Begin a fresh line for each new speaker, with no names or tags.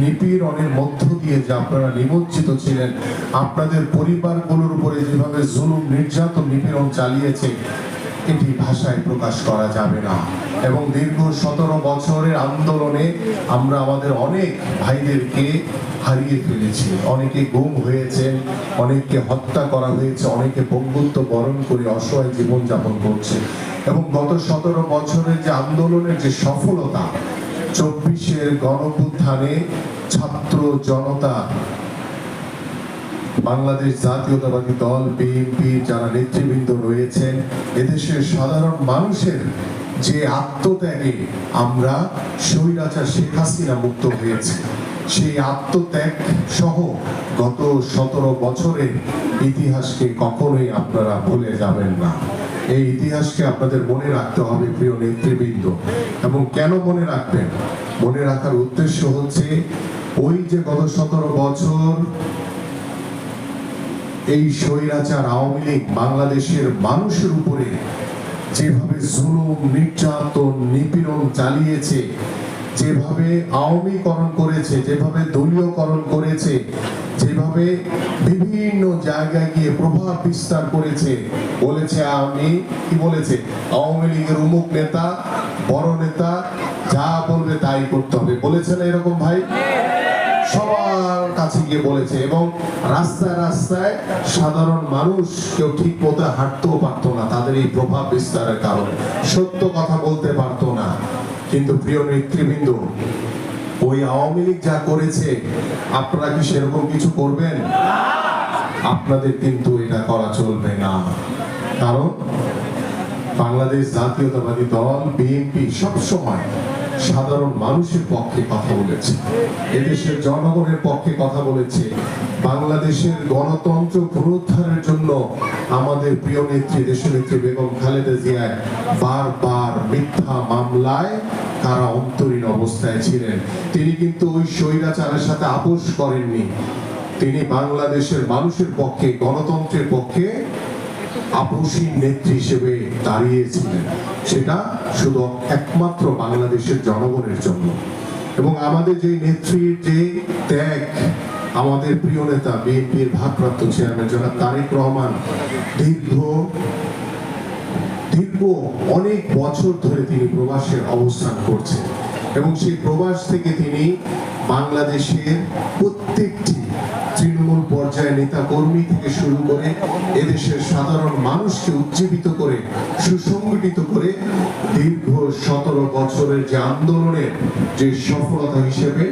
নিপীড়নের মধ্য দিয়ে যে আপনারা নিমজ্জিত ছিলেন, আপনাদের পরিবারগুলোর উপরে যেভাবে জুলুম, নির্যাতন, নিপীড়ন চালিয়েছে, এটি ভাষায় প্রকাশ করা যাবে না। এবং দীর্ঘ সতেরো বছরের আন্দোলনে আমরা আমাদের অনেক ভাইদেরকে হারিয়ে ফেলেছি। অনেকে গুম হয়েছেন, অনেককে হত্যা করা হয়েছে, অনেকে বঙ্গুত্ব বরণ করে অসহায় জীবনযাপন করছে। এবং গত সতেরো বছরের যে আন্দোলনের যে সফলতা চব্বিশের গণপুত্থানে ছাত্র জনতা, বাংলাদেশ জাতীয়তাবাদী দল, বিএনপি যারা নেতৃবৃন্দ রয়েছেন, এদেশের সাধারণ মানুষের যে আত্মত্যাগে আমরা স্বৈরাচার শেখ হাসিনা মুক্ত হয়েছে, সেই আত্মত্যাগ সহ গত সতেরো বছরের ইতিহাসকে কখনোই আপনারা ভুলে যাবেন না। এই ইতিহাসকে আপনাদের মনে রাখতে হবে, প্রিয় নেতৃবৃন্দ। এবং কেন মনে রাখবেন? মনে রাখার উদ্দেশ্য হচ্ছে, ওই যে গত সতেরো বছর এই স্বৈরাচার আওয়ামী লীগ বাংলাদেশের মানুষের উপরে যেভাবে জুলুম, নির্যাতন, নিপীড়ন চালিয়েছে যেভাবে আওয়ামীকরণ করেছে, যেভাবে দলীয়করণ করেছে, যেভাবে বিভিন্ন জায়গায় গিয়ে প্রভাব বিস্তার করেছে, বলেছে আমি, কি বলেছে? আওয়ামী লীগের উমুক নেতা, বড় নেতা, যা বলবে তাই করতে হবে। বলেছে না এরকম ভাই? সবার কাছে গিয়ে বলেছে এবং রাস্তায় রাস্তায় সাধারণ মানুষ কেউ ঠিক মতো হাঁটতেও পারতো না তাদের এই প্রভাব বিস্তারের কারণে। সত্য কথা বলতে পারতো কিন্তু প্রিয় নেতৃবৃন্দ, ওই আওয়ামী লীগ যা করেছে, আপনারা কি সেরকম কিছু করবেন? আপনাদের কিন্তু এটা করা চলবে না। কারণ বাংলাদেশ জাতীয়তাবাদী দল, বিএনপি সবসময় সাধারণ মানুষের পক্ষে কথা বলেছে। এদেশের জনগণের পক্ষে কথা বলেছে। বাংলাদেশের গণতন্ত্র পুনরুদ্ধারের জন্য আমাদের প্রিয় নেত্রী দেশনেত্রী বেগম খালেদা জিয়ায় বারবার মিথ্যা মামলায় তারা অন্তরীণ অবস্থায় ছিলেন। তিনি কিন্তু ওই স্বৈরাচারের সাথে আপোষ করেননি। তিনি বাংলাদেশের মানুষের পক্ষে, গণতন্ত্রের পক্ষে আপসী নেত্রী হিসেবে দাঁড়িয়েছিলেন। সেটা শুধু একমাত্র বাংলাদেশের জনগণের জন্য। এবং আমাদের যে নেত্রীর যে ত্যাগ আমাদের প্রিয় নেতা বিএনপির ভারপ্রাপ্ত চেয়ারম্যান জনাব তারেক রহমান দীর্ঘ দীর্ঘ অনেক বছর ধরে তিনি প্রবাসের অবস্থান করছেন এবং সেই প্রবাস থেকে তিনি বাংলাদেশের প্রত্যেকটি তৃণমূল পর্যায়ে নেতা কর্মী থেকে শুরু করে এদেশের সাধারণ মানুষকে উজ্জীবিত করে, সুসংগঠিত করে দীর্ঘ সতেরো বছরের যে আন্দোলনের যে সফলতা হিসেবে